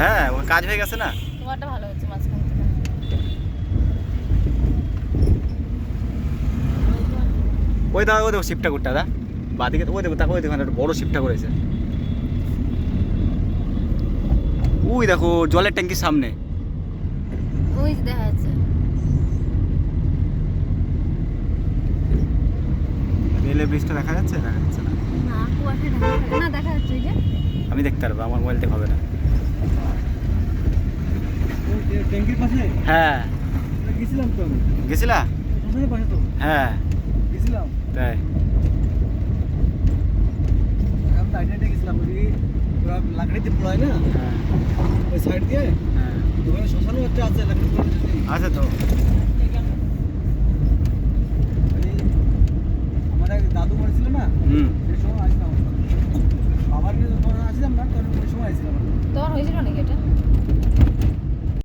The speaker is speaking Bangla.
হ্যাঁ ও কাজ হয়ে গেছে না? তোমারটা ভালো হচ্ছে মাঝখান থেকে। ওই দা ওই দেখো শিপটা করটা দা বাদিকে ওই দেখো তাকে ওই দেখো একটা বড় শিপটা করেছে ওই দেখো জলের ট্যাঙ্কির সামনে। ওই দেখা যাচ্ছে। রেলের ব্রিজটা দেখা যাচ্ছে? দেখা যাচ্ছে না। না কুয়াশা দেখা যাচ্ছে না দেখা যাচ্ছে ওই যে আমি দেখতে পারব আমার মোবাইল থেকে হবে না। হ্যাঁ। গেছিলাম তো আমি। গেছিলা? তো? হ্যাঁ। গেছিলাম। তাই। গেছিলাম লাকড়িতে পোড়ায় না? হ্যাঁ। ওই সাইড দিয়ে? হ্যাঁ। ওখানে শ্মশানও একটা আছে লাকড়ি আছে তো। আমার এক দাদু মরেছিল না? হুম।